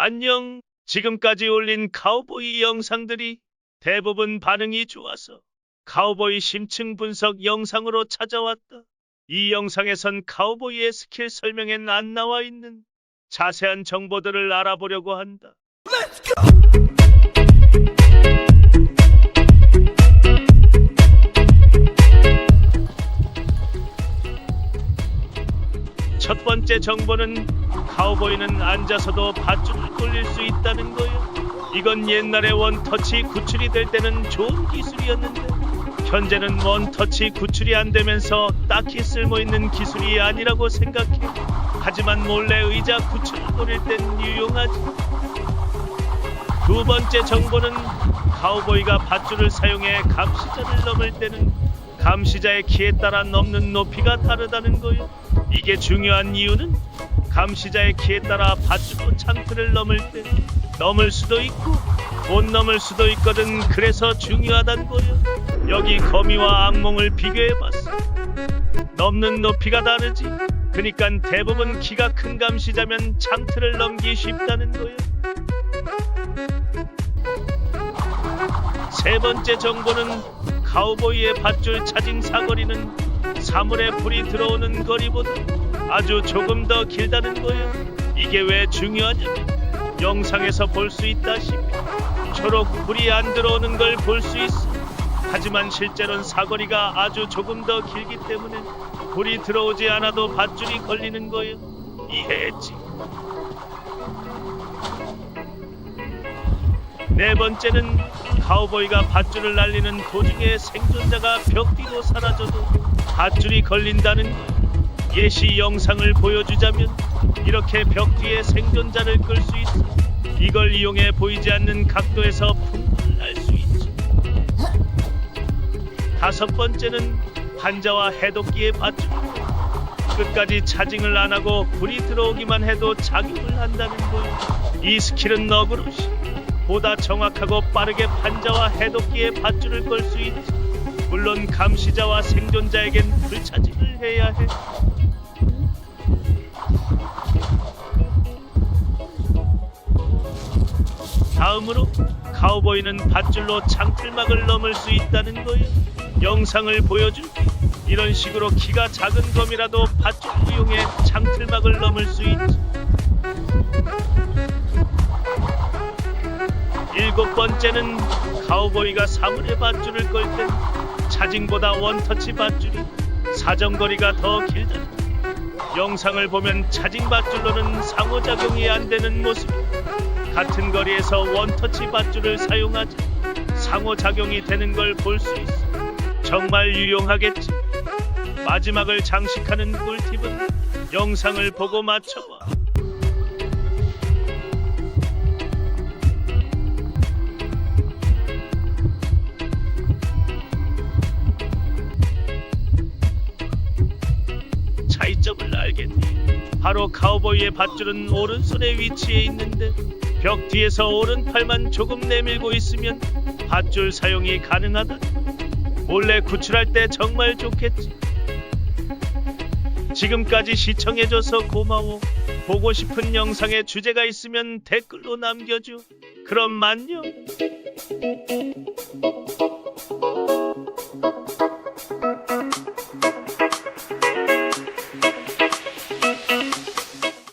안녕. 지금까지 올린 카우보이 영상들이 대부분 반응이 좋아서 카우보이 심층 분석 영상으로 찾아왔다. 이 영상에선 카우보이의 스킬 설명엔 안 나와 있는 자세한 정보들을 알아보려고 한다. 첫 번째 정보는 카우보이는 앉아서도 밧줄을 돌릴 수 있다는 거예요. 이건 옛날에 원터치 구출이 될 때는 좋은 기술이었는데 현재는 원터치 구출이 안 되면서 딱히 쓸모 있는 기술이 아니라고 생각해. 하지만 몰래 의자 구출을 노릴 땐 유용하지. 두 번째 정보는 카우보이가 밧줄을 사용해 감시자를 넘을 때는 감시자의 키에 따라 넘는 높이가 다르다는 거요. 이게 중요한 이유는 감시자의 키에 따라 밧줄로 창틀을 넘을 때 넘을 수도 있고 못 넘을 수도 있거든. 그래서 중요하단 거요. 여기 거미와 악몽을 비교해봤어. 넘는 높이가 다르지. 그니깐 대부분 키가 큰 감시자면 창틀을 넘기 쉽다는 거요. 세 번째 정보는 카우보이의 밧줄 차징 사거리는 사물에 불이 들어오는 거리보다 아주 조금 더 길다는 거예요. 이게 왜 중요하냐면 영상에서 볼 수 있다시피 초록 불이 안 들어오는 걸 볼 수 있어. 하지만 실제로는 사거리가 아주 조금 더 길기 때문에 불이 들어오지 않아도 밧줄이 걸리는 거예요. 이해했지? 네 번째는 카우보이가 밧줄을 날리는 도중에 생존자가 벽 뒤로 사라져도 밧줄이 걸린다는 것. 예시 영상을 보여주자면 이렇게 벽 뒤에 생존자를 끌 수 있어. 이걸 이용해 보이지 않는 각도에서 풍선을 날 수 있지. 다섯 번째는 환자와 해독기의 밧줄. 끝까지 차징을 안 하고 불이 들어오기만 해도 작용을 한다는 거예요. 이 스킬은 너그러시. 보다 정확하고 빠르게 판자와 해독기의 밧줄을 걸 수 있지. 물론 감시자와 생존자에겐 불차징을 해야 해. 다음으로 카우보이는 밧줄로 창틀막을 넘을 수 있다는 거예요. 영상을 보여줄게. 이런 식으로 키가 작은 검이라도 밧줄을 이용해 창틀막을 넘을 수 있지. 일곱 번째는 카우보이가 사물의 밧줄을 걸땐 차징보다 원터치 밧줄이 사정거리가 더 길다. 영상을 보면 차징 밧줄로는 상호작용이 안 되는 모습. 같은 거리에서 원터치 밧줄을 사용하자 상호작용이 되는 걸 볼 수 있어. 정말 유용하겠지. 마지막을 장식하는 꿀팁은 영상을 보고 맞춰봐. 바로 카우보이의 밧줄은 오른손에 위치해 있는데 벽 뒤에서 오른팔만 조금 내밀고 있으면 밧줄 사용이 가능하다. 몰래 구출할 때 정말 좋겠지. 지금까지 시청해줘서 고마워. 보고 싶은 영상의 주제가 있으면 댓글로 남겨줘. 그럼 안녕.